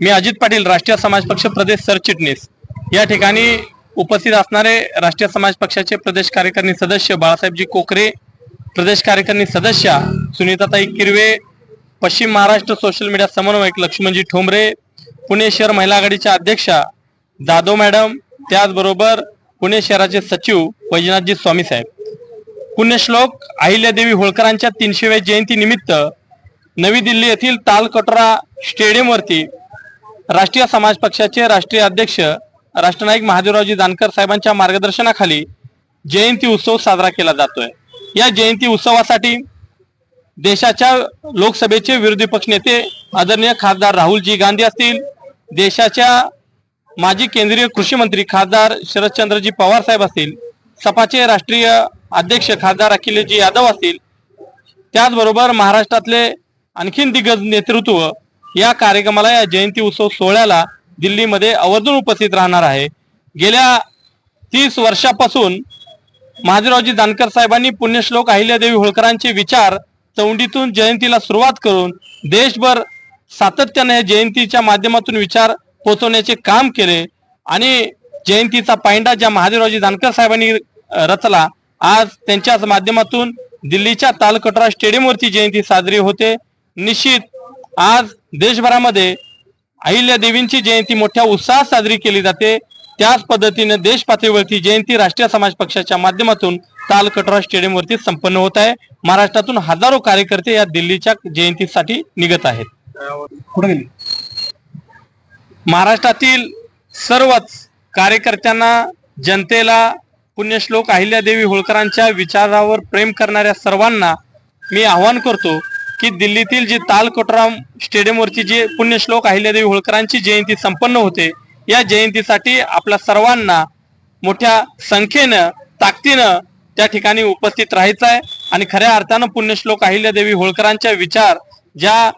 मी अजित पाटील राष्ट्रीय समाज पक्ष प्रदेश सरचिटणीस. या ठिकाणी उपस्थित असणारे राष्ट्रीय समाज पक्षाचे प्रदेश कार्यकारिणी सदस्य बाळासाहेबजी कोकरे प्रदेश कार्यकारिणी सदस्या सुनीताताई किरवे पश्चिम महाराष्ट्र सोशल मीडिया समन्वयक लक्ष्मणजी ठोंबरे पुणे शहर महिला आघाडीच्या अध्यक्षा जाधव मॅडम त्याचबरोबर पुणे शहराचे सचिव वैजनाथजी स्वामी साहेब. पुण्यश्लोक अहिल्यादेवी होळकरांच्या तीनशेव्या जयंती निमित्त नवी दिल्ली येथील तालकटोरा स्टेडियमवरती राष्ट्रीय समाज पक्षाचे राष्ट्रीय अध्यक्ष राष्ट्रनायक महादेवरावजी जानकर साहेबांच्या मार्गदर्शनाखाली जयंती उत्सव साजरा केला जातोय. या जयंती उत्सवासाठी देशाच्या लोकसभेचे विरोधी पक्ष नेते आदरणीय खासदार राहुलजी गांधी असतील देशाच्या माजी केंद्रीय कृषी मंत्री खासदार शरदचंद्रजी पवार साहेब असतील सपाचे राष्ट्रीय अध्यक्ष खासदार अखिलेशजी यादव असतील त्याचबरोबर महाराष्ट्रातले आणखीन दिग्गज नेतृत्व या कार्यक्रमाला या जयंती उत्सव सोहळ्याला दिल्लीमध्ये आवर्जून उपस्थित राहणार आहे. गेल्या तीस वर्षापासून महादेवरावजी जानकर साहेबांनी पुण्यश्लोक अहिल्यादेवी होळकरांचे विचार चौंडीतून जयंतीला सुरुवात करून देशभर सातत्याने या जयंतीच्या माध्यमातून विचार पोहोचवण्याचे काम केले आणि जयंतीचा पायंडा ज्या महादेवरावजी जानकर साहेबांनी रचला आज त्यांच्याच माध्यमातून दिल्लीच्या तालकटरा स्टेडियमवरती जयंती साजरी होते. निश्चित आज देशभरामध्ये अहिल्या देवींची जयंती मोठ्या उत्साहात साजरी केली जाते. त्याच पद्धतीने देश पातळीवरती जयंती राष्ट्रीय समाज पक्षाच्या माध्यमातून तालकटोरा स्टेडियमवरती संपन्न होत आहे. महाराष्ट्रातून हजारो कार्यकर्ते या दिल्लीच्या जयंतीसाठी निघत आहेत. महाराष्ट्रातील सर्वच कार्यकर्त्यांना जनतेला पुण्यश्लोक अहिल्यादेवी होळकरांच्या विचारावर प्रेम करणाऱ्या सर्वांना मी आवाहन करतो की दिल्लीतील जी तालकोटराम स्टेडियमवरची जी पुण्यश्लोक अहिल्यादेवी होळकरांची जयंती संपन्न होते या जयंतीसाठी आपल्या सर्वांना मोठ्या संख्येनं ताकदीनं त्या ठिकाणी उपस्थित राहायचं आहे. आणि खऱ्या अर्थानं पुण्यश्लोक अहिल्यादेवी होळकरांच्या विचार ज्या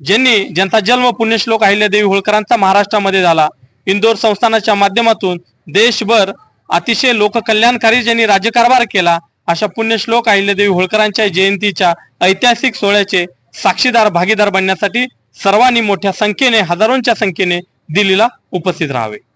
ज्यांनी ज्यांचा जन्म पुण्यश्लोक अहिल्यादेवी होळकरांचा महाराष्ट्रामध्ये झाला. इंदोर संस्थानाच्या माध्यमातून देशभर अतिशय लोककल्याणकारी ज्यांनी राज्यकारभार केला अशा पुण्यश्लोक अहिल्यादेवी होळकरांच्या जयंतीच्या ऐतिहासिक सोहळ्याचे साक्षीदार भागीदार बनण्यासाठी सर्वांनी मोठ्या संख्येने हजारोंच्या संख्येने दिल्लीला उपस्थित राहावे.